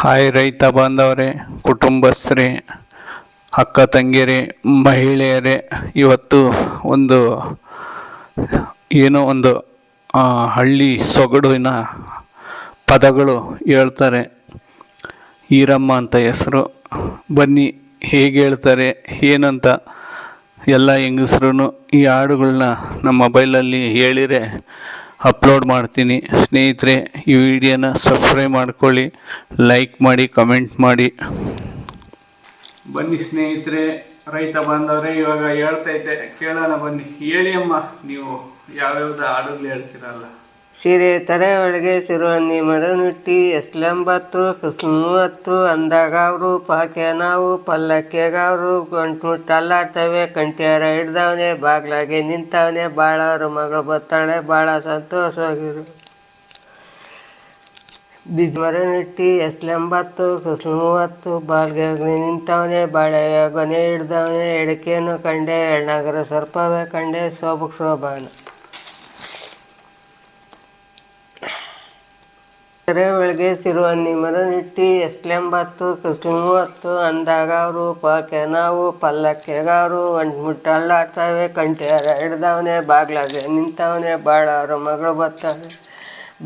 Hi ರೈತ ಬಾಂಧವರೇ, ಕುಟುಂಬಸ್ಥರೇ, ಅಕ್ಕ ತಂಗಿಯರೇ, ಮಹಿಳೆಯರೇ, ಇವತ್ತು ಒಂದು ಏನೋ ಒಂದು ಹಳ್ಳಿ ಸೊಗಡಿನ ಪದಗಳು ಹೇಳ್ತಾರೆ. ಈರಮ್ಮ ಅಂತ ಹೆಸರು. ಬನ್ನಿ ಹೇಗೆ ಹೇಳ್ತಾರೆ, ಏನಂತ ಎಲ್ಲ ಹೆಂಗಸ್ರು ಈ ಹಾಡುಗಳನ್ನ ನಮ್ಮ ಮೊಬೈಲಲ್ಲಿ ಹೇಳಿರೆ ಅಪ್ಲೋಡ್ ಮಾಡ್ತೀನಿ. ಸ್ನೇಹಿತರೆ, ಈ ವಿಡಿಯೋನ ಸಬ್ಸ್ಕ್ರೈಬ್ ಮಾಡ್ಕೊಳ್ಳಿ ಲೈಕ್ ಮಾಡಿ ಕಮೆಂಟ್ ಮಾಡಿ. ಬನ್ನಿ ಸ್ನೇಹಿತರೆ, ರೈತ ಬಾಂಧವರೇ, ಇವಾಗ ಹೇಳ್ತೈತೆ ಕೇಳೋಣ ಬನ್ನಿ. ಹೇಳಿ ಅಮ್ಮ, ನೀವು ಯಾವ್ಯಾವ್ದು ಹಾಡುಗಳು ಹೇಳ್ತೀರಲ್ಲ? ಸೀರೆ ತಲೆ ಒಳಗೆ ಸಿರುವನ್ನಿ ಮರನಿಟ್ಟಿ, ಎಸ್ಲೆಂಬತ್ತು ಮೂವತ್ತು ಅಂದಾಗವ್ರು ಪಾಕೆ ನಾವು ಪಲ್ಲಕ್ಕೆಗವ್ರು, ಗಂಟು ಅಲ್ಲಾಡ್ತವೆ ಕಂಟಿಯಾರ ಹಿಡ್ದವನೆ, ಬಾಗ್ಲಾಗೆ ನಿಂತವನೆ ಬಾಳವ್ರ ಮಗಳು ಬರ್ತಾಳೆ ಭಾಳ ಸಂತೋಷವಾಗಿರು. ಬಿಜ್ ಮರನಿಟ್ಟಿ, ಎಸ್ಲೆಂಬತ್ತು ಮೂವತ್ತು ಬಾಲ್ಗೆ ನಿಂತವನೆ, ಬಾಳೆಯ ಗೊನೆ ಹಿಡ್ದವನೆ, ಎಡಕೇನು ಕಂಡೆ ಎಣ್ಣಾಗರ ಸರ್ಪವೇ ಕಂಡೆ, ಸೋಬಕ್ ಶೋಭಾನ ಕೆರೆ ಒಳಗೆ ಸಿರುವನ್ನಿ ಮರನಿಟ್ಟಿ ಎಸ್ಲೆಂಬತ್ತು ಕೃಷ್ಣ ಮೂವತ್ತು ಅಂದಾಗ ಅವರು ಪಾಕೆ ನಾವು ಪಲ್ಲಕ್ಕೆಗಾರು ಒಂಟು ಮುಟ್ಟಲ್ಲಾಡ್ತಾವೆ ಕಂಠ್ಯಾರ ಹಿಡ್ದವನೆ, ಬಾಗ್ಲಾಗೆ ನಿಂತವನೆ ಭಾಳ ಅವ್ರ ಮಗಳು ಬರ್ತಾವೆ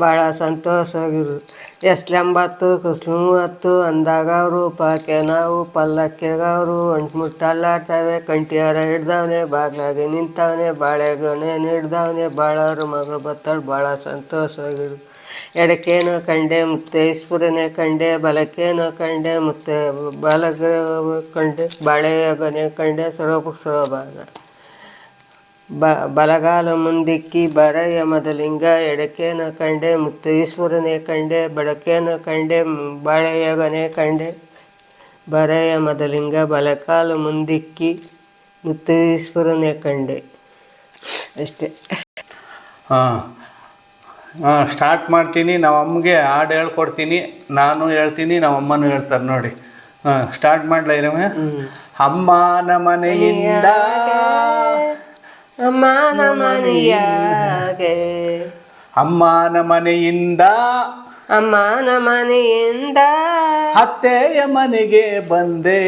ಭಾಳ ಸಂತೋಷವಾಗಿರು. ಎಸ್ಲೆಂಬತ್ತು ಕೃಷ್ಣ ಮೂವತ್ತು ಅಂದಾಗ ಅವರು ಪಾಕೆ ನಾವು ಪಲ್ಲಕ್ಕೆಗಾರು ಒಂಟು ಮುಟ್ಟಲ್ಲಾಡ್ತಾವೆ ಕಂಠ್ಯಾರ ಹಿಡ್ದವನೆ, ಬಾಗ್ಲಾಗೆ ನಿಂತವನೆ, ಬಾಳೆಗೊನೆ ಹಿಡ್ದವನೆ ಭಾಳ ಅವ್ರ ಮಗಳು ಬರ್ತಾಳೆ ಭಾಳ ಸಂತೋಷವಾಗಿರು. ಎಡಕ್ಕೇನೋ ಕಂಡೆ ಮುತ್ತೇಶ್ವರನೇ ಕಂಡೆ ಬಲಕ್ಕೇನೋ ಕಂಡೆ ಮುತ್ತೆ, ಬಲಗ ಕಂಡೆ ಬಾಳೆಯ ಗೊನೆ ಕಂಡೆ ಸರೋಪ ಸರೋಭಾಗ ಬ, ಬಲಗಾಲ ಮುಂದಿಕ್ಕಿ ಬರಯ ಮದಲಿಂಗ ಎಡಕ್ಕೇನೋ ಕಂಡೆ ಮುತ್ತೇಶ್ವರನೇ ಕಂಡೆ, ಬಡಕೇನ ಕಂಡೆ ಬಾಳೆಯ ಗೊನೆ ಕಂಡೆ, ಬರಯ ಮದಲಿಂಗ, ಬಲಕಾಲ ಮುಂದಿಕ್ಕಿ ಮುತ್ತೇಶ್ವರನೇ ಕಂಡೆ. ಅಷ್ಟೇ. ಹಾಂ ಸ್ಟಾರ್ಟ್ ಮಾಡ್ತೀನಿ ನಮ್ಮ ಅಮ್ಮಗೆ ಹಾಡು ಹೇಳ್ಕೊಡ್ತೀನಿ ನಾನು ಹೇಳ್ತೀನಿ ನಮ್ಮ ಅಮ್ಮನೂ ಹೇಳ್ತಾರೆ ನೋಡಿ. ಹಾಂ ಸ್ಟಾರ್ಟ್ ಮಾಡಲ ಇರಮ್ಮ ಅಮ್ಮನ ಮನೆಯಿಂದ ಅಮ್ಮನ ಮನೆಯಾಗೆ. ಅಮ್ಮನ ಮನೆಯಿಂದ ಅಮ್ಮನ ಮನೆಯಿಂದ. ಅತ್ತೆಯ ಮನೆಗೆ ಬಂದೆ.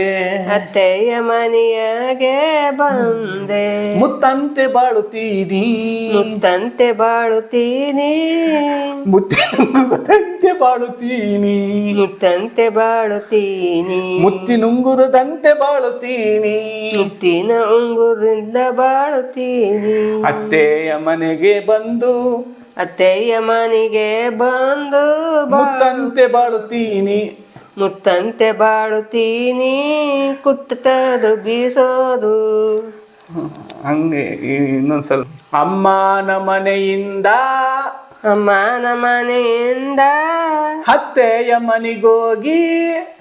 ಅತ್ತೆಯ ಮನೆಯಾಗೆ ಬಂದೆ. ಮುತ್ತಂತೆ ಬಾಳುತ್ತೀನಿ. ಮುತ್ತಂತೆ ಬಾಳುತ್ತೀನಿ. ಮುತ್ತಂತೆ ಬಾಳುತ್ತೀನಿ. ಮುತ್ತಂತೆ ಬಾಳುತ್ತೀನಿ. ಮುತ್ತಿನುಂಗುರದಂತೆ ಬಾಳುತ್ತೀನಿ. ಮುತ್ತಿನ ಉಂಗುರದಿಂದ ಬಾಳುತ್ತೀನಿ. ಅತ್ತೆಯ ಮನೆಗೆ ಬಂದು ಅತ್ತೆಯ ಮನೆಗೆ ಬಂದು ಮುತ್ತಂತೆ ಬಾಳುತ್ತೀನಿ. ಮುತ್ತಂತೆ ಬಾಳುತ್ತೀನಿ ಕುಟ್ಟದು ಬೀಸೋದು. ಹಂಗೆ ಇನ್ನೊಂದ್ಸಲ. ಅಮ್ಮನ ಮನೆಯಿಂದ ಅಮ್ಮನ ಮನೆಯಿಂದ ಅತ್ತೆಯ ಮನೆಗೋಗಿ.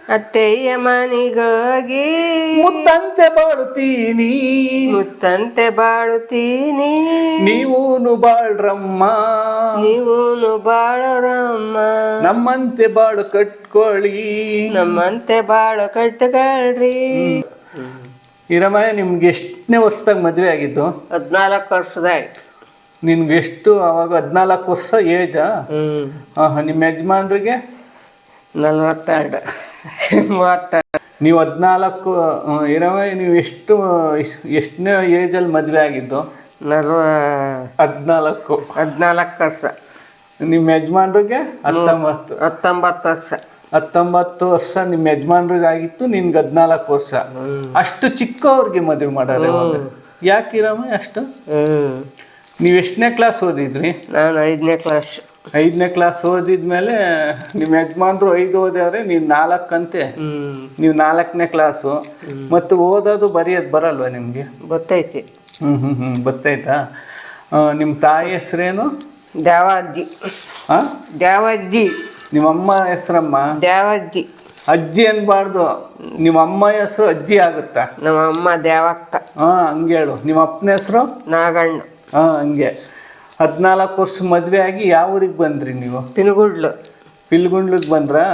ಅತ್ತೆಯ ಮನೆಗೋಗಿ. ಮುತ್ತಂತೆ ಬಾಳುತ್ತೀನಿ. ಮುತ್ತಂತೆ ಬಾಳುತ್ತೀನಿ. ನೀವೂನು ಬಾಳ್ರಮ್ಮ. ನೀವೂನು ಬಾಳರಮ್ಮ. ನಮ್ಮಂತೆ ಬಾಳು ಕಟ್ಕೊಳ್ಳಿ. ನಮ್ಮಂತೆ ಬಾಳು ಕಟ್ಕೊಳ್ಳ್ರಿ ಹಿರಮಯ್ಯ ನಿಮ್ಗೆ ಎಷ್ಟನೇ ವರ್ಷದಾಗ ಮದುವೆ ಆಗಿತ್ತು ಹದಿನಾಲ್ಕು ವರ್ಷದಾಯ್ತು. ನಿನ್ಗೆ ಎಷ್ಟು ಅವಾಗ ಹದಿನಾಲ್ಕು ವರ್ಷ ಏಜಾ ನಿಮ್ಮ ಯಜಮಾನ್ರಿಗೆ? ನಲ್ವತ್ತೆರಡು. ಮೂವತ್ತೆರಡು. ನೀವು ಹದಿನಾಲ್ಕು ಇರಮ್ಮ ನೀವು ಎಷ್ಟು ಎಷ್ಟ್- ಎಷ್ಟನೇ ಏಜಲ್ಲಿ ಮದುವೆ ಆಗಿದ್ದು? ನಲ್ವ ಹದಿನಾಲ್ಕು. ಹದ್ನಾಲ್ಕು ವರ್ಷ. ನಿಮ್ಮ ಯಜಮಾನ್ರಿಗೆ? ಹತ್ತೊಂಬತ್ತು. ಹತ್ತೊಂಬತ್ತು ವರ್ಷ. ಹತ್ತೊಂಬತ್ತು ವರ್ಷ ನಿಮ್ಮ ಯಜಮಾನ್ರಿಗೆ ಆಗಿತ್ತು ನಿನ್ಗೆ ಹದಿನಾಲ್ಕು ವರ್ಷ. ಅಷ್ಟು ಚಿಕ್ಕವ್ರಿಗೆ ಮದುವೆ ಮಾಡೋರು ಯಾಕಿರಮ್ಮ ಅಷ್ಟು? ನೀವು ಎಷ್ಟನೇ ಕ್ಲಾಸ್ ಓದಿದ್ರಿ? ನಾನು ಐದನೇ ಕ್ಲಾಸ್ ಐದನೇ ಕ್ಲಾಸ್ ಓದಿದ್ಮೇಲೆ ನಿಮ್ಮ ಯಜಮಾನ್ರು ಐದು ಓದ್ಯಾವ್ರೆ ನೀವು ನಾಲ್ಕಂತೆ. ನೀವು ನಾಲ್ಕನೇ ಕ್ಲಾಸು ಮತ್ತು ಓದೋದು ಬರೆಯೋದು ಬರಲ್ವಾ ನಿಮಗೆ? ಗೊತ್ತೈತಿ. ಹ್ಞೂ ಹ್ಞೂ ಹ್ಞೂ ಗೊತ್ತಾಯ್ತಾ? ನಿಮ್ಮ ತಾಯಿ ಹೆಸ್ರೇನು? ದ್ಯಾವಜ್ಜಿ. ಹಾಂ ದ್ಯಾವಜ್ಜಿ. ನಿಮ್ಮ ಅಮ್ಮ ಹೆಸ್ರಮ್ಮ? ದ್ಯಾವಜ್ಜಿ. ಅಜ್ಜಿ ಅನ್ಬಾರ್ದು. ನಿಮ್ಮ ಅಮ್ಮ ಹೆಸರು ಅಜ್ಜಿ ಆಗುತ್ತಾ? ನಮ್ಮ ಅಮ್ಮ ದ್ಯಾವಕ್ಕ. ಹಾಂ ಹಂಗೇಳು. ನಿಮ್ಮ ಅಪ್ಪನ ಹೆಸರು? ನಾಗಣ್ಣ. ಹಾಂ ಹಂಗೆ. ಹದಿನಾಲ್ಕು ವರ್ಷ ಮದುವೆ ಆಗಿ ಯಾವ ಊರಿಗೆ ಬಂದ್ರಿ ನೀವು? ಪಿಲ್ಗುಂಡ್ಲು ಪಿಲ್ಗುಂಡ್ಲಿಗೆ ಬಂದ್ರಾ?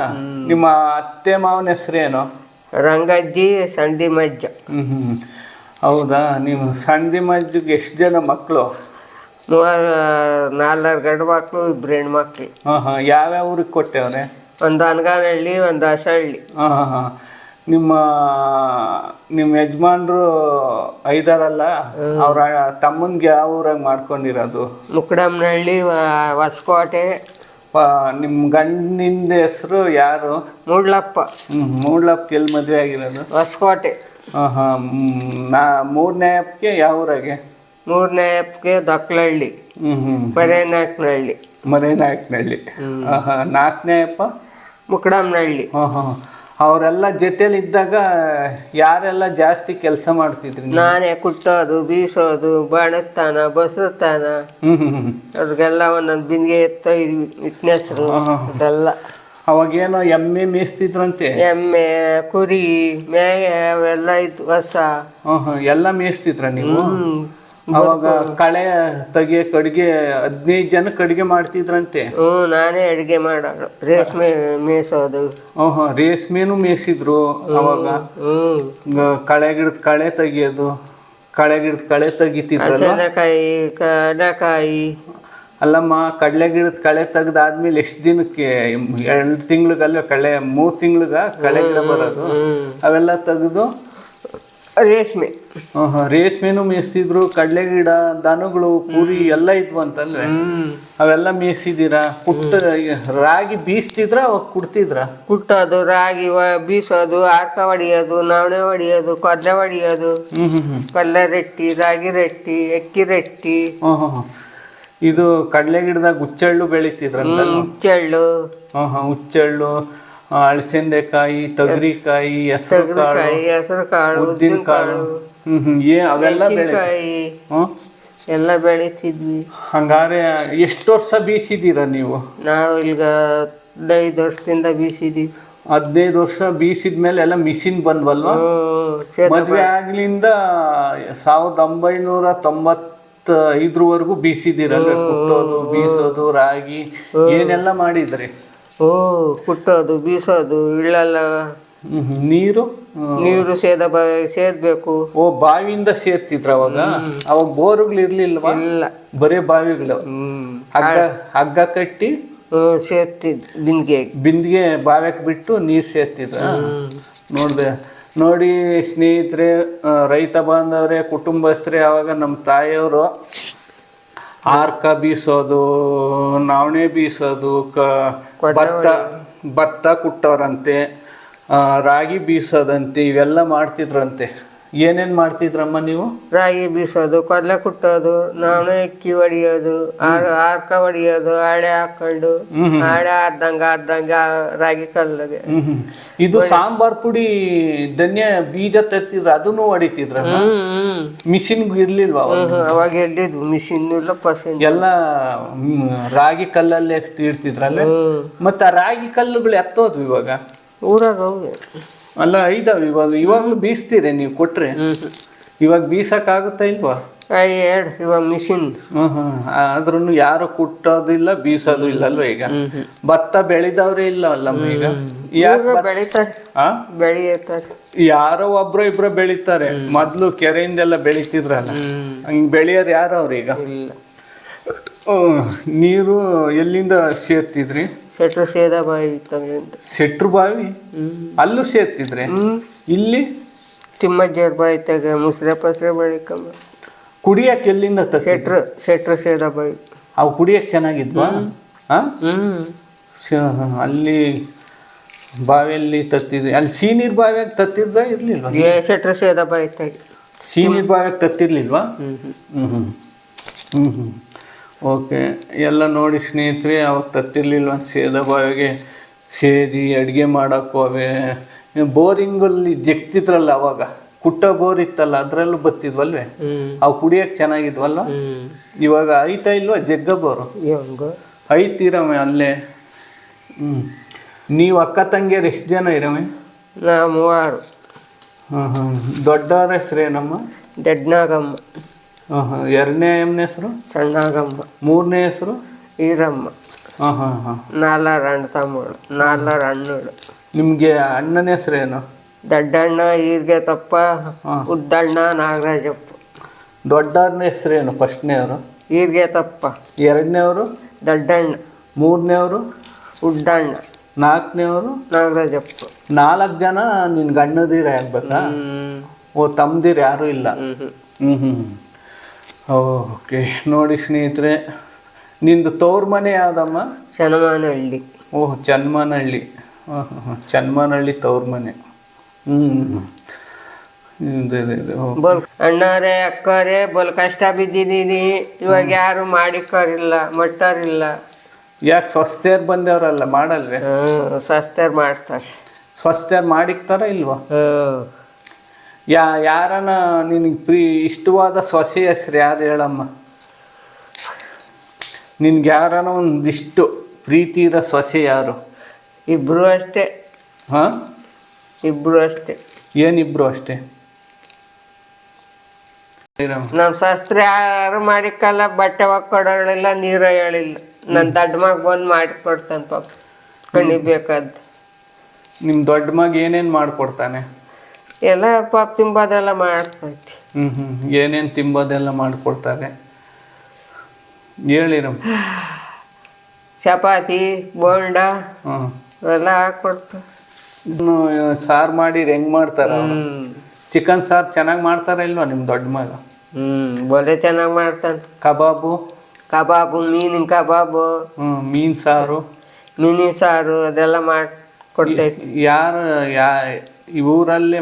ನಿಮ್ಮ ಅತ್ತೆ ಮಾವನ ಹೆಸರೇನು? ರಂಗಜ್ಜಿ ಸಂಡಿ ಮಜ್ಜ ಹ್ಞೂ ಹೌದಾ? ನೀವು ಸಣ್ಣ ಮಜ್ಜಿಗೆ ಎಷ್ಟು ಜನ ಮಕ್ಕಳು ಮೂವರು ನಾಲ್ಕು ಗಂಡು ಮಕ್ಕಳು ಇಬ್ಬರು ಹೆಣ್ಮಕ್ಳು. ಹಾಂ ಹಾಂ. ಯಾವ್ಯಾವ ಊರಿಗೆ ಕೊಟ್ಟೆವನೆ ಒಂದು ಅನಗಾನಹಳ್ಳಿ ಒಂದು ಹಸಹಳ್ಳಿ ಹಾಂ ಹಾಂ ಹಾಂ. ನಿಮ್ಮ ನಿಮ್ಮ ಯಜಮಾನ್ರು ಐದಾರಲ್ಲ ಅವ್ರ ತಮ್ಮನ್ಗೆ ಯಾವ ಊರಾಗ ಮಾಡ್ಕೊಂಡಿರೋದು? ಮುಕ್ಕಡಮ್ನಹಳ್ಳಿ ಹೊಸಕೋಟೆ. ನಿಮ್ಮ ಗಂಡಿಂದ ಹೆಸರು ಯಾರು? ಮೂಡ್ಲಪ್ಪ. ಮೂಡ್ಲಪ್ಪ ಎಲ್ಲಿ ಮದುವೆ ಆಗಿರೋದು? ಹೊಸಕೋಟೆ. ಹಾಂ ಹಾಂ ನಾ ಮೂರನೇ ಅಪ್ಪಗೆ ಯಾವ ಊರಾಗೆ? ಮೂರನೇ ಹಬ್ಬಕ್ಕೆ ದೊಕ್ಲಹಳ್ಳಿ ಹ್ಞೂ ಹ್ಞೂ ಮರೇನಾಯಕನಹಳ್ಳಿ ಹಾಂ ಹಾಂ ನಾಲ್ಕನೇ ಅಪ್ಪ? ಮುಕ್ಕಡಮ್ನಹಳ್ಳಿ ಹಾಂ ಹಾಂ. ಅವರೆಲ್ಲ ಜೊತೆಲಿ ಇದ್ದಾಗ ಯಾರೆಲ್ಲ ಜಾಸ್ತಿ ಕೆಲಸ ಮಾಡ್ತಿದ್ರಿ ನೀವು? ನಾನೇ ಕುಟ್ಟೋದು ಬೀಸೋದು ಬಾಣತ್ತಾನ ಬಸತ್ತಾನ ಅವ್ರಿಗೆಲ್ಲ ಒಂದೊಂದು ಬಿಂದಿಗೆ ಎತ್ತೋ ವಿಟ್ನೆಸ್ರು ಅದೆಲ್ಲ. ಅವಾಗೇನೋ ಎಮ್ಮೆ ಮೇಯಿಸ್ತಿದ್ರಂತೆ? ಎಮ್ಮೆ ಕುರಿ ಮೇಯ ಅವೆಲ್ಲ ಇತ್ತು ಹೊಸ. ಎಲ್ಲ ಮೇಯಿಸ್ತಿದ್ರ ನೀವು? ಹ್ಮ್. ಅವಾಗ ಕಳೆ ತೆಗಿಯಕ್ಕೆ ಅಡುಗೆ ಹದಿನೈದು ಜನಕ್ಕೆ ಅಡುಗೆ ಮಾಡ್ತಿದ್ರಂತೆ. ಹ್ಞೂ ನಾನೇ ಅಡುಗೆ ಮಾಡೋದು. ರೇಷ್ಮೆ ಮೇಯಿಸೋದು. ಓಹೋ ರೇಷ್ಮೆನೂ ಮೇಯಿಸಿದ್ರು ಅವಾಗ. ಹ್ಞೂ. ಕಳೆ ಗಿಡದ ಕಳೆ ತೆಗಿಯೋದು. ಕಳೆ ಗಿಡದ ಕಳೆ ತೆಗಿತಿದ್ರಲ್ಲ? ಹಸೆನಕಾಯಿ ಕಡಕಾಯಿ. ಅಲ್ಲಮ್ಮ ಕಡಲೆ ಗಿಡದ ಕಳೆ ತೆಗ್ದಾದ್ಮೇಲೆ ಎಷ್ಟು ದಿನಕ್ಕೆ? ಎರಡು ತಿಂಗಳಿಗಲ್ಲ ಕಳೆ ಮೂರು ತಿಂಗ್ಳಿಗ ಕಳೆ ಗಿಡ ಬರೋದು? ಅವೆಲ್ಲ ತೆಗೆದು ರೇಷ್ಮೆ. ರೇಷ್ಮೆನು ಮೇಯಿಸ್ತಿದ್ರು ಕಡಲೆ ಗಿಡ ದನಗಳು ಕುರಿ ಎಲ್ಲ ಇದ್ವು ಅಂತಲ್ವೇ ಹ್ಮ್. ಅವೆಲ್ಲ ಮೇಯಿಸಿದ್ದೀರಾ? ಕುಟ್ಟ ರಾಗಿ ಬೀಸ್ತಿದ್ರ ಅವಾಗ ಕುಡ್ತಿದ್ರ? ಕುಟ್ಟೋದು ರಾಗಿ ಬೀಸೋದು ಆರ್ಕ ಹೊಡಿಯೋದು ನವಣೆ ಹೊಡಿಯೋದು ಕೊಡ್ಲೆ ಹೊಡಿಯೋದು ಕಲ್ಲ ರೊಟ್ಟಿ ರಾಗಿ ರೆಟ್ಟಿ ಅಕ್ಕಿ ರೊಟ್ಟಿ. ಇದು ಕಡಲೆ ಗಿಡದಾಗ ಹುಚ್ಚೆಳ್ಳು ಬೆಳಿತಿದ್ರಂತ ಹುಚ್ಚಳ್ಳು. ಹುಚ್ಚೆಳ್ಳು. ಅಳಸಂದೆಕಾಯಿ ತೊಗರಿಕಾಯಿ ಹೆಸರು ಕಾಳು ಕಾಯಿ ಹೆಸರು ಕಾಳು ಉದ್ದಿನ ಕಾಳು. ಹ್ಮ್ ಹ್ಮ್. ಏ ಅವೆಲ್ಲ ಬೆಳೆ. ಮೆಣಸಿನ್ಕಾಯಿ ಹ್ಮ್? ಎಲ್ಲ ಬೆಳಿತಿದ್ವಿ. ಹಂಗಾರೆ ಎಷ್ಟು ವರ್ಷ ಬೀಸಿದೀರ ನೀವು? ನಾವು ಈಗ ಹದಿನೈದು ವರ್ಷದಿಂದ ಬೀಸಿದೀವಿ. ಹದಿನೈದು ವರ್ಷ ಬೀಸಿದ ಮೇಲೆ ಎಲ್ಲ ಮಿಷಿನ್ ಬಂದ್ವಲ್ವಾ? ಮದ್ವೆ ಆಗ್ಲಿಂದ ಸಾವಿರದ ಒಂಬೈನೂರ ತೊಂಬತ್ತ ಐದರವರೆಗೂ ಬೀಸಿದಿರಲ್ಲ ಕುಟ್ಟೋದು ಬೀಸೋದು ರಾಗಿ ಏನೆಲ್ಲ ಮಾಡಿದ್ರಿ? ಹ್ಞೂ ಕುಟ್ಟೋದು ಬೀಸೋದು ಹ್ಮ್. ನೀರು? ನೀರು ಸೇದ ಸೇದಬೇಕು. ಓ ಬಾವಿಯಿಂದ ಸೇರ್ತಿದ್ರ ಅವಾಗ? ಅವಾಗ ಬೋರ್ಗಳು ಇರ್ಲಿಲ್ವಾ? ಇಲ್ಲ. ಬರೀ ಬಾವಿಗಳು. ಹಗ್ಗ ಹಗ್ಗ ಕಟ್ಟಿ ಹ್ಞೂ ಸೇರ್ತಿದ್ ಬಿಂದಿಗೆ. ಬಿಂದಿಗೆ ಬಾವ್ಯಾಕ್ ಬಿಟ್ಟು ನೀರು ಸೇರ್ತಿದ್ರ ನೋಡಿದೆ. ನೋಡಿ ಸ್ನೇಹಿತರೆ ರೈತ ಬಾಂಧವರೇ ಕುಟುಂಬಸ್ಥರೇ ಅವಾಗ ನಮ್ಮ ತಾಯಿಯವರು ಆರ್ಕ ಬೀಸೋದು ನವಣೆ ಬೀಸೋದು ಕ ಭತ್ತ ಭತ್ತ ಕುಟ್ಟೋರಂತೆ ರಾಗಿ ಬೀಸೋದಂತೆ ಇವೆಲ್ಲ ಮಾಡ್ತಿದ್ರಂತೆ. ಏನೇನು ಮಾಡ್ತಿದ್ರಮ್ಮ ನೀವು? ರಾಗಿ ಬೀಸೋದು ಕೊಡ್ಲೆ ಕುಟ್ಟೋದು ನಾನು ಅಕ್ಕಿ ಹೊಡಿಯೋದು ಆರ್- ಆರ್ಕ ಹೊಡಿಯೋದು ಹಾಳೆ ಹಾಕೊಂಡು ಹಾಳೆ ಆದಂಗೆ ಆದಂಗೆ ಆದ್ದಂಗ ಆದ್ದಂಗ ರಾಗಿ ಕಲ್ಲಿಗೆ. ಇದು ಸಾಂಬಾರ್ ಪುಡಿ ಧನ್ಯ ಬೀಜ ತತ್ತಿದ್ರ ಅದನ್ನು ಹೊಡಿತಿದ್ರ ಮಿಷಿನ್ ಇರ್ಲಿಲ್ವಾ ಅವಾಗ? ಎಲ್ಲಿದ್ವು? ಮಿಷಿನ್ ಇಲ್ಲ ಎಲ್ಲ ರಾಗಿ ಕಲ್ಲಲ್ಲಿ ಇಡ್ತಿದ್ರಲ್ಲ? ಮತ್ತ ಆ ರಾಗಿ ಕಲ್ಲುಗಳು ಎತ್ತೋದ್ವು ಇವಾಗ? ಊರಾಗ ಅಲ್ಲ ಐದಾವ್ ಇವಾಗ. ಇವಾಗ್ಲೂ ಬೀಸ್ತೀರಿ ನೀವು ಕೊಟ್ರೆ? ಇವಾಗ ಬೀಸಕ್ ಆಗುತ್ತಾ ಇಲ್ವಾ ಎರಡು ಇವಾಗ ಮಿಷಿನ್. ಆದ್ರೂ ಯಾರು ಕುಟ್ಟೋದಿಲ್ಲ ಬೀಸೋದು ಇಲ್ಲ ಅಲ್ವಾ ಈಗ? ಭತ್ತ ಬೆಳೆದವ್ರೆ ಇಲ್ಲ ಅಲ್ಲಮ್ಮ ಈಗ? ಬೆಳಿತಾರೆ. ಯಾರೋ ಒಬ್ರು ಇಬ್ರು ಬೆಳಿತಾರೆ. ಮೊದ್ಲು ಕೆರೆಯಿಂದೆಲ್ಲ ಬೆಳಿತಿದ್ರಲ್ಲ. ಹಂಗ್ ಬೆಳೆಯೋರು ಯಾರು ಅವ್ರೀಗ. ನೀರು ಎಲ್ಲಿಂದ ಸೇರ್ತಿದ್ರಿ ಸೆಟ್ರು ಸೇದ ಬಾವಿ ಸೆಟ್ರು ಬಾವಿ ಅಲ್ಲೂ ಸೇರ್ತಿದ್ರೆ ಇಲ್ಲಿ? ತಿಮ್ಮಜ್ಜರ್ ಬಾಯಿ ತಗ ಮುಸ್ರೆ ಪಸ್ರೆ ಬೆಳಿಕಂಬ. ಕುಡಿಯಕ್ಕೆ ಎಲ್ಲಿಂದ ಸೆಟ್ರು ಸೆಟ್ರು ಸೇದ ಬಾಯಿ ಅವು ಕುಡಿಯಕ್ಕೆ ಚೆನ್ನಾಗಿದ್ವಾ? ಅಲ್ಲಿ ಬಾವಿಯಲ್ಲಿ ತತ್ತಿದ್ವಿ ಅಲ್ಲಿ ಸೀನೀರ್ ಬಾವಿಯಾಗ ತತ್ತಿದ್ದ ಇರ್ಲಿಲ್ವಾ ಏ ಶೆಟ್ರು ಸೇದ ಬಾಯಿ ತಗ ಸೀನೀರ್ ಬಾವಿಯಾಗ ತತ್ತಿರ್ಲಿಲ್ವಾ? ಹ್ಮ್ ಹ್ಮ್. ಹ್ಞೂ ಹ್ಞೂ ಓಕೆ ಎಲ್ಲ ನೋಡಿ ಸ್ನೇಹಿತರೆ ಅವಾಗ ತತ್ತಿರ್ಲಿಲ್ವ ಸೇದ ಬಾವಿಗೆ ಸೇದಿ ಅಡುಗೆ ಮಾಡೋಕ್ಕೂ ಅವೇ ಬೋರಿಂಗಲ್ಲಿ ಜಗ್ತಿದ್ರಲ್ಲ ಅವಾಗ? ಕುಟ್ಟ ಬೋರ್ ಇತ್ತಲ್ಲ ಅದರಲ್ಲೂ ಬತ್ತಿದ್ವಲ್ವೇ? ಹ್ಮ್. ಅವು ಕುಡಿಯೋಕೆ ಚೆನ್ನಾಗಿದ್ವಲ್ಲ ಹ್ಮ್. ಇವಾಗ ಐತಾ ಇಲ್ವಾ ಜಗ್ಗ ಬೋರು? ಐತಿರವೆ ಅಲ್ಲೇ? ಹ್ಞೂ ನೀವು ಅಕ್ಕ ತಂಗಿಯರು ಎಷ್ಟು ಜನ ಇರವೆ? ನಾ ಮೂವಾರು. ಹಾಂ ಹಾಂ. ದೊಡ್ಡವ್ರ ಹೆಸ್ರೇನಮ್ಮ ಹಾಂ ಹಾಂ. ಎರಡನೇ ಎಮ್ಮನ ಹೆಸರು? ಸಣ್ಣಾಗಮ್ಮ. ಮೂರನೇ ಹೆಸರು? ಈರಮ್ಮ. ಹಾಂ ಹಾಂ ಹಾಂ. ನಾಲ್ವರು ಅಣ್ಣ ತಮ್ಮಳು. ನಾಲ್ವರು ಅಣ್ಣಳು. ನಿಮಗೆ ಅಣ್ಣನ ಹೆಸರೇನು ದಡ್ಡಣ್ಣ ಈರ್ಗೆ ತಪ್ಪ. ಹಾಂ. ಉದ್ದಣ್ಣ ನಾಗರಾಜಪ್ಪ. ದೊಡ್ಡವ್ರನ ಹೆಸರೇನು ಫಸ್ಟ್ನೇವರು? ಈರ್ಗೆ ತಪ್ಪ. ಎರಡನೇವರು? ದಡ್ಡಣ್ಣ. ಮೂರನೇವರು? ಉದ್ದಣ್ಣ. ನಾಲ್ಕನೇವರು ನಾಗರಾಜಪ್ಪ. ನಾಲ್ಕು ಜನ ನಿನ್ ಗಂಡದಿರ ಹ್ಮ್ ಓ ತಮ್ಮದಿರ ಯಾರು ಇಲ್ಲ. ಹ್ಞೂ ಹ್ಞೂ ಓಕೆ ನೋಡಿ ಸ್ನೇಹಿತರೆ ನಿಂದು ತವ್ರ ಮನೆ ಯಾವ್ದಮ್ಮ? ಚನ್ಮನಹಳ್ಳಿ. ಓಹ್ ಚನ್ಮನಹಳ್ಳಿ ಚನ್ಮನಹಳ್ಳಿ ತವ್ರ ಮನೆ. ಹ್ಞೂ ಬಲ್ ಅಣ್ಣಾರೇ ಅಕ್ಕರೇ ಬೋಲ್ ಕಷ್ಟ ಬಿದ್ದಿದ್ದೀನಿ ಇವಾಗ ಯಾರು ಮಾಡಿಕೋರಿಲ್ಲ ಮಟ್ಟೋರಿಲ್ಲ. ಯಾಕೆ ಸ್ವಸ್ಥೇರ್ ಬಂದವರಲ್ಲ ಮಾಡಲ್ವೇ? ಸಸ್ತರ್ ಮಾಡ್ತಾರೆ. ಸ್ವಸ್ಥೇರ್ ಮಾಡಿಕ್ತಾರ ಇಲ್ವಾ? ಯಾ ಯಾರನ ನಿನಗೆ ಪ್ರೀ ಇಷ್ಟವಾದ ಸೊಸೆ ಹೆಸ್ರು ಯಾರು ಹೇಳಮ್ಮ? ನಿನ್ಗೆ ಯಾರನ ಒಂದಿಷ್ಟು ಪ್ರೀತಿ ಇರೋ ಸೊಸೆ ಯಾರು? ಇಬ್ರು ಅಷ್ಟೇ. ಹಾಂ? ಇಬ್ರು ಅಷ್ಟೇ. ಏನಿಬ್ರು ಅಷ್ಟೇ. ನಮ್ಮ ಶಾಸ್ತ್ರ ಯಾರು ಮಾಡಿಕಲ್ಲ ಬಟ್ಟೆ ಒಕ್ಕೊಡೋಳಿಲ್ಲ ನೀರು ಹೇಳಿಲ್ಲ. ನನ್ನ ದೊಡ್ಡ ಮಗ ಬಂದು ಮಾಡಿಕೊಡ್ತಾನೆ ಪಾಪ. ಬೇಕಾದ. ನಿಮ್ಮ ದೊಡ್ಡ ಮಗ ಏನೇನು ಮಾಡಿಕೊಡ್ತಾನೆ? ಎಲ್ಲ ಪಾಪ ತಿಂಬೋದೆಲ್ಲ ಮಾಡ್ತೈತಿ ಹ್ಞೂ ಹ್ಞೂ ಏನೇನು ತಿಂಬೋದೆಲ್ಲ ಮಾಡಿಕೊಡ್ತಾರೆ ಹೇಳಿರಮ್ಮ ಚಪಾತಿ ಬೋಂಡ ಎಲ್ಲ ಹಾಕ್ಕೊಡ್ತಾರೆ ಸಾರು ಮಾಡಿ ಹೆಂಗೆ ಮಾಡ್ತಾರ ಚಿಕನ್ ಸಾರು ಚೆನ್ನಾಗಿ ಮಾಡ್ತಾರ ಇಲ್ವಾ ನಿಮ್ಮ ದೊಡ್ಡ ಮಗ? ಹ್ಞೂ ಬೋಲೆ ಚೆನ್ನಾಗಿ ಮಾಡ್ತಾನೆ. ಕಬಾಬು? ಕಬಾಬು ಮೀನಿನ ಕಬಾಬು. ಮೀನ್ ಮೀನು ಸಾರು. ಮೀನಿ ಸಾರು ಅದೆಲ್ಲ ಮಾಡಿಕೊಡ್ತೈತಿ ಯಾರು ಯಾ ಈ ಊರಲ್ಲಿ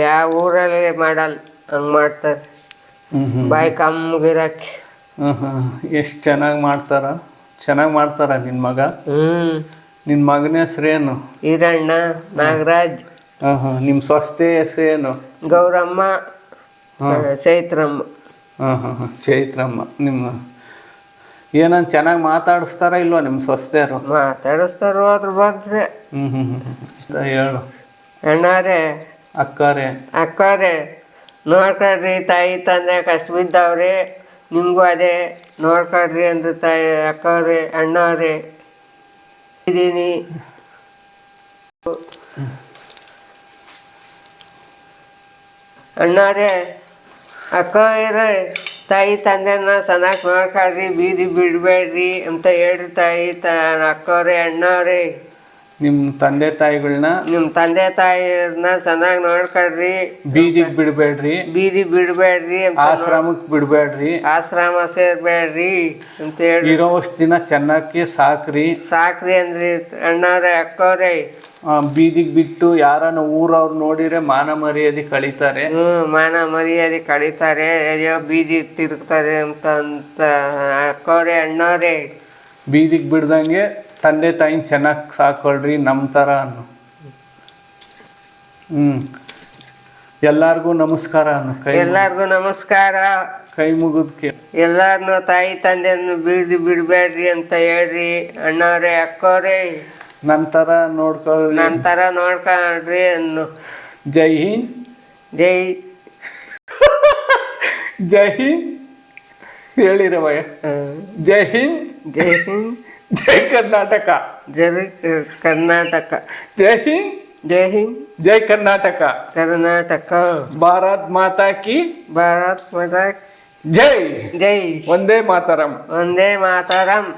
ಯಾವ ಊರಲ್ಲಿ ಮಾಡಲ್ಲ ಹಂಗೆ ಮಾಡ್ತಾರೆ. ಹ್ಮ್ ಬಾಯಿ ಕಮ್ಮಿರಕ್ಕೆ ಎಷ್ಟು ಚೆನ್ನಾಗಿ ಮಾಡ್ತಾರ? ಚೆನ್ನಾಗಿ ಮಾಡ್ತಾರ ನಿನ್ನ ಮಗ? ಹ್ಮ್. ನಿನ್ನ ಮಗನ ಏನು? ಈರಣ್ಣ ನಾಗರಾಜ್. ಹಾಂ ಹಾಂ ನಿಮ್ಮ ಸ್ವಸ್ಥೆ ಹೆಸರೇನು ಗೌರಮ್ಮ ಚೈತ್ರಮ್ಮ. ಹಾಂ ಹಾಂ ಹಾಂ ಚೈತ್ರಮ್ಮ. ನಿಮ್ಮ ಏನಂತ ಚೆನ್ನಾಗಿ ಮಾತಾಡಿಸ್ತಾರ ಇಲ್ವಾ ನಿಮ್ಮ ಸ್ವಸ್ಥರು ಮಾತಾಡಿಸ್ತಾರೋ ಅದ್ರ ಬಗ್ಗೆ. ಹ್ಞೂ ಹ್ಞೂ ಹ್ಞೂ ಹೇಳು. ಅಣ್ಣಾರೆ. ಅಕ್ಕಾರೆ. ಅಕ್ಕಾರೆ ನೋಡ್ಕೊಳ್ರಿ ತಾಯಿ ತಂದೆ ಕಷ್ಟ ಬಿದ್ದವ್ರೆ. ನಿಮಗೂ ಅದೇ ನೋಡ್ಕೊಳ್ರಿ ಅಂದ್ರೆ ತಾಯಿ ಅಣ್ಣಾರೆ. ಅಣ್ಣವ್ರೆ ಇದ್ದೀನಿ. ಅಕ್ಕ ಅಕ್ಕವ್ರೆ ತಾಯಿ ತಂದೆನ ಚೆನ್ನಾಗಿ ನೋಡ್ಕೊಳ್ರಿ ಬೀದಿ ಬಿಡಬೇಡ್ರಿ ಅಂತ ಹೇಳ್ರಿ ತಾಯಿ ತ ಅಕ್ಕವ್ರೆ ಅಣ್ಣವ್ರಿ ನಿಮ್ಮ ತಂದೆ ತಾಯಿಗಳನ್ನ ನಿಮ್ಮ ತಂದೆ ತಾಯಿನ ಚೆನ್ನಾಗಿ ನೋಡ್ಕೊಳ್ರಿ. ಬೀದಿ ಬಿಡಬೇಡ್ರಿ. ಬೀದಿ ಬಿಡಬೇಡ್ರಿ ಆಶ್ರಮಕ್ಕೆ ಬಿಡಬೇಡ್ರಿ. ಆಶ್ರಮ ಸೇರ್ಬೇಡ್ರಿ ಅಂತ ಹೇಳಿ ಇರೋಷ್ಟು ದಿನ ಚೆನ್ನಾಗಿ ಸಾಕ್ರಿ. ಸಾಕ್ರಿ ಅಂದ್ರಿ ಅಣ್ಣವ್ರೆ ಅಕ್ಕವ್ರೆ ಬೀದಿಗೆ ಬಿಟ್ಟು ಯಾರನ್ನ ಊರವ್ರು ನೋಡಿದ್ರೆ ಮಾನ ಮರ್ಯಾದೆ ಕಳೀತಾರೆ. ಹ್ಮ್ ಮಾನ ಮರ್ಯಾದೆ ಕಳೀತಾರೆ. ಅಯ್ಯೋ ಬೀದಿ ತಿರುಗ್ತಾರೆ ಅಂತ ಅಂತ ಅಕ್ಕವ್ರೆ ಅಣ್ಣವ್ರೆ ಬೀದಿಗೆ ಬಿಡ್ದಂಗೆ ತಂದೆ ತಾಯಿನ ಚೆನ್ನಾಗಿ ಸಾಕೊಳ್ರಿ ನಮ್ಮ ಥರ ಅನ್ನು. ಹ್ಞೂ ಎಲ್ಲರಿಗೂ ನಮಸ್ಕಾರ ಅನ್ನು ಕೈ ಎಲ್ಲಾರ್ಗು ನಮಸ್ಕಾರ. ಕೈ ಮುಗಿದ್ಕೆ ಎಲ್ಲಾರ್ನು ತಾಯಿ ತಂದೆಯನ್ನು ಬೀದಿ ಬಿಡಬೇಡ್ರಿ ಅಂತ ಹೇಳ್ರಿ ಅಣ್ಣವ್ರೆ ಅಕ್ಕವ್ರೆ ನನ್ನ ನೋಡ್ಕೊಳ್ಳಿ. ನಂತರ ನೋಡ್ಕೊಳ್ರಿ ಅನ್ನು. ಜೈ ಹಿಂದ್. ಜೈ. ಜೈ ಹಿಂದ್. ಹೇಳಿರವಯ್ಯ. ಜೈ ಹಿಂದ್. ಜೈ ಹಿಂದ್. ಜೈ ಕರ್ನಾಟಕ. ಜೈ ಕರ್ನಾಟಕ. ಜೈ ಹಿಂದ್. ಜೈ ಹಿಂದ್. ಜೈ ಕರ್ನಾಟಕ. ಕರ್ನಾಟಕ. ಭಾರತ್ ಮಾತಾ ಕಿ. ಭಾರತ್ ಮಾತಾ ಜೈ. ಜೈ. ಒಂದೇ ಮಾತರಂ. ಒಂದೇ ಮಾತರಂ.